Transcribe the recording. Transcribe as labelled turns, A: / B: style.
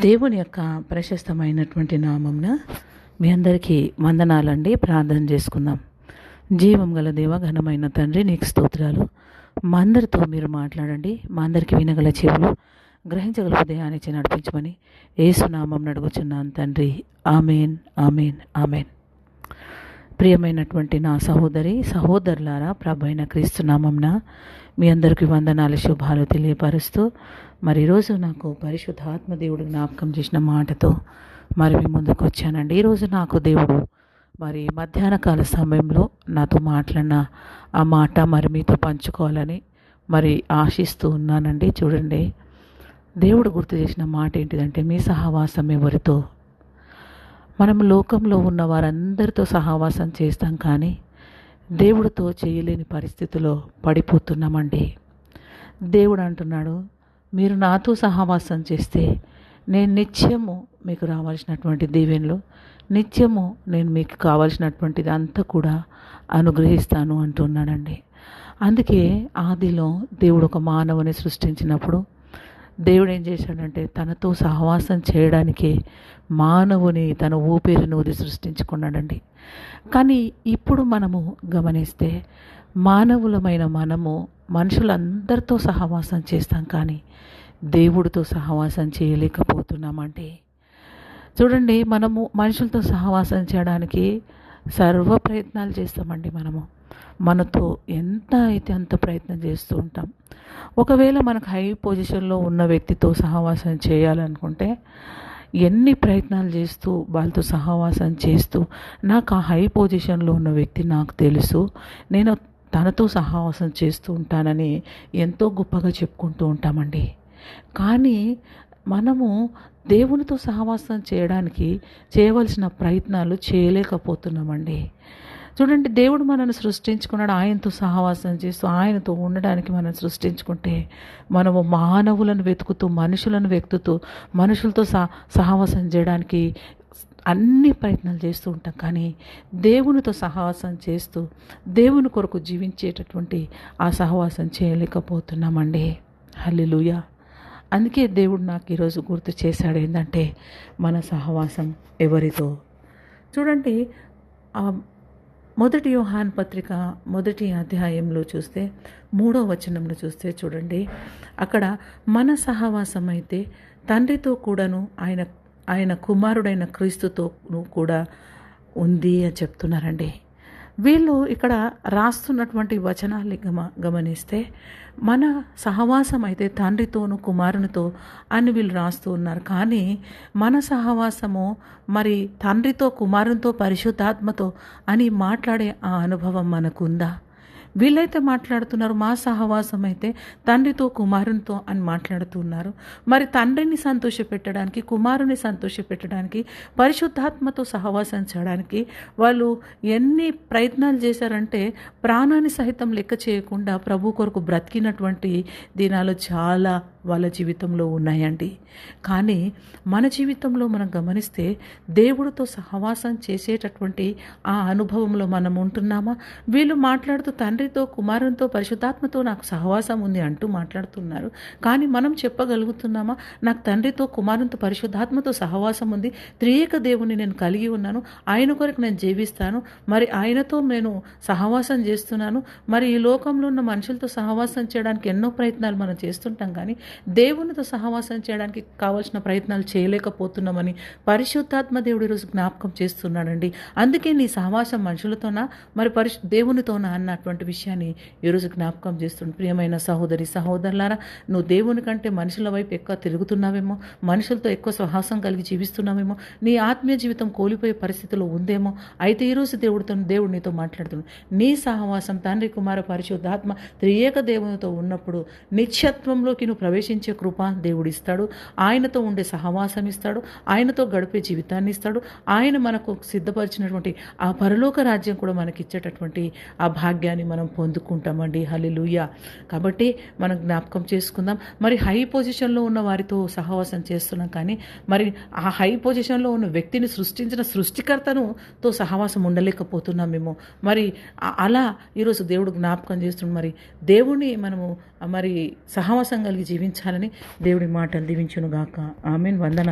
A: దేవుని యొక్క ప్రశస్తమైనటువంటి నామంన మీ అందరికీ వందనాలండి. ప్రార్థన చేసుకుందాం. జీవం గల దేవ ఘనమైన తండ్రి నీకు స్తోత్రాలు. మా అందరితో మీరు మాట్లాడండి. మా అందరికీ వినగల చెవులు. గ్రహించగల హృదయాన్ని నడిపించమని ఏసునామం నడుగుచున్నాను తండ్రి. Amen amen amen. ప్రియమైనటువంటి నా సహోదరి సహోదరులారా ప్రభైన క్రీస్తు నామంన మీ అందరికీ వందనాలు శుభాలు తెలియపరుస్తూ మరి ఈరోజు నాకు పరిశుద్ధాత్మ దేవుడు జ్ఞాపకం చేసిన మాటతో మరి మీ ముందుకు వచ్చానండి. ఈరోజు నాకు దేవుడు మరి మధ్యాహ్న కాల సమయంలో నాతో మాట్లాడిన ఆ మాట మరి మీతో పంచుకోవాలని మరి ఆశిస్తూ ఉన్నానండి. చూడండి దేవుడు గుర్తు చేసిన మాట ఏంటిదంటే మీ సహవాసం ఎవరితో? మనం లోకంలో ఉన్న వారందరితో సహవాసం చేస్తాం కానీ దేవుడితో చేయలేని పరిస్థితిలో పడిపోతున్నామండి. దేవుడు అంటున్నాడు మీరు నాతో సహవాసం చేస్తే నేను నిత్యము మీకు రావాల్సినటువంటి దీవెనలు నిత్యము నేను మీకు కావాల్సినటువంటిది అంతా కూడా అనుగ్రహిస్తాను అంటున్నాడండి. అందుకే ఆదిలో దేవుడు ఒక మానవుని సృష్టించినప్పుడు దేవుడు ఏం చేశాడంటే తనతో సహవాసం చేయడానికి మానవుని తన ఊపిరిని ఊది సృష్టించుకున్నాడండి. కానీ ఇప్పుడు మనము గమనిస్తే మానవులమైన మనము మనుషులందరితో సహవాసం చేస్తాం కానీ దేవుడితో సహవాసం చేయలేకపోతున్నామంటే. చూడండి మనము మనుషులతో సహవాసం చేయడానికి సర్వ ప్రయత్నాలు చేస్తామండి మనము. మనతో ఎంత అయితే అంత ప్రయత్నం చేస్తూ ఉంటాం. ఒకవేళ మనకు హై పొజిషన్లో ఉన్న వ్యక్తితో సహవాసం చేయాలనుకుంటే ఎన్ని ప్రయత్నాలు చేస్తూ వాళ్ళతో సహవాసం చేస్తూ నాకు ఆ హై పొజిషన్లో ఉన్న వ్యక్తి నాకు తెలుసు. నేను తనతో సహవాసం చేస్తూ ఉంటానని ఎంతో గొప్పగా చెప్పుకుంటూ ఉంటామండి. కానీ మనము దేవునితో సహవాసం చేయడానికి చేయవలసిన ప్రయత్నాలు చేయలేకపోతున్నామండి. చూడండి దేవుడు మనల్ని సృష్టించుకున్నాడు. ఆయనతో సహవాసం చేస్తూ ఆయనతో ఉండడానికి మనం సృష్టించుకుంటే మనము మానవులను వెతుకుతూ మనుషులను వెతుకుతూ మనుషులతో సహ సహవాసం చేయడానికి అన్ని ప్రయత్నాలు చేస్తూ ఉంటాం. కానీ దేవునితో సహవాసం చేస్తూ దేవుని కొరకు జీవించేటటువంటి ఆ సహవాసం చేయలేకపోతున్నామండి. హల్లిలుయ. అందుకే దేవుడు నాకు ఈరోజు గుర్తు చేశాడు ఏంటంటే మన సహవాసం ఎవరితో చూడండి మొదటి యోహాన్ పత్రిక మొదటి అధ్యాయంలో చూస్తే మూడో వచనంలో చూస్తే చూడండి అక్కడ మన సహవాసం అయితే తండ్రితో కూడాను ఆయన ఆయన కుమారుడైన క్రీస్తుతో కూడా ఉంది అని చెప్తున్నారండి. వీళ్ళు ఇక్కడ రాస్తున్నటువంటి వచనాల్ని గమ గమనిస్తే మన సహవాసం అయితే తండ్రితోను కుమారునితో అని వీళ్ళు రాస్తూ ఉన్నారు. కానీ మన సహవాసము మరి తండ్రితో కుమారునితో పరిశుద్ధాత్మతో అని మాట్లాడే ఆ అనుభవం మనకుందా? వీళ్ళైతే మాట్లాడుతున్నారు మా సహవాసం అయితే తండ్రితో కుమారునితో అని మాట్లాడుతున్నారు. మరి తండ్రిని సంతోషపెట్టడానికి కుమారుని సంతోషపెట్టడానికి పరిశుద్ధాత్మతో సహవాసం చేయడానికి వాళ్ళు ఎన్ని ప్రయత్నాలు చేశారంటే ప్రాణాన్ని సహితం లెక్క చేయకుండా ప్రభు కొరకు బ్రతికినటువంటి దినాలు చాలా వాళ్ళ జీవితంలో ఉన్నాయండి. కానీ మన జీవితంలో మనం గమనిస్తే దేవుడితో సహవాసం చేసేటటువంటి ఆ అనుభవంలో మనం ఉంటున్నామా? వీళ్ళు మాట్లాడుతూ తండ్రి తండ్రితో కుమారునితో పరిశుద్ధాత్మతో నాకు సహవాసం ఉంది అంటూ మాట్లాడుతున్నారు. కానీ మనం చెప్పగలుగుతున్నామా? నాకు తండ్రితో కుమారునితో పరిశుద్ధాత్మతో సహవాసం ఉంది. త్రియేక దేవుని నేను కలిగి ఉన్నాను. ఆయన కొరకు నేను జీవిస్తాను. మరి ఆయనతో నేను సహవాసం చేస్తున్నాను. మరి ఈ లోకంలో ఉన్న మనుషులతో సహవాసం చేయడానికి ఎన్నో ప్రయత్నాలు మనం చేస్తుంటాం కానీ దేవునితో సహవాసం చేయడానికి కావాల్సిన ప్రయత్నాలు చేయలేకపోతున్నామని పరిశుద్ధాత్మ దేవుడు ఈరోజు జ్ఞాపకం చేస్తున్నాడండి. అందుకే నీ సహవాసం మనుషులతోనా? మరి పరిశు దేవునితోనా? అన్నటువంటి విషయాన్ని ఈరోజు జ్ఞాపకం చేస్తుంది ప్రియమైన సహోదరి సహోదరులారా నువ్వు దేవుని కంటే మనుషుల వైపు ఎక్కువ తిరుగుతున్నావేమో మనుషులతో ఎక్కువ సహవాసం కలిగి జీవిస్తున్నావేమో నీ ఆత్మీయ జీవితం కోల్పోయే పరిస్థితిలో ఉందేమో అయితే ఈరోజు దేవుడితో దేవుడు నీతో మాట్లాడుతున్నాడు నీ సహవాసం తండ్రి కుమార పరిశుద్ధాత్మ త్రియేక దేవునితో ఉన్నప్పుడు నిత్యత్వంలోకి నువ్వు ప్రవేశించే కృప దేవుడు ఇస్తాడు ఆయనతో ఉండే సహవాసం ఇస్తాడు. ఆయనతో గడిపే జీవితాన్ని ఇస్తాడు. ఆయన మనకు సిద్ధపరిచినటువంటి ఆ పరలోక రాజ్యం కూడా మనకి ఇచ్చేటటువంటి ఆ భాగ్యాన్ని మనం పొందుకుంటామండి. హలిలుయ కాబట్టి మనం జ్ఞాపకం చేసుకుందాం. మరి హై పొజిషన్లో ఉన్న వారితో సహవాసం చేస్తున్నాం కానీ మరి ఆ హై పొజిషన్లో ఉన్న వ్యక్తిని సృష్టించిన సృష్టికర్తను తో సహవాసం ఉండలేకపోతున్నాం మేము. మరి అలా ఈరోజు దేవుడు జ్ఞాపకం చేస్తున్నాం మరి దేవుని మనము మరి సహవాసం కలిగి జీవించాలని దేవుడి మాటలు దీవించును గాక ఆమెన్. వందనాలు.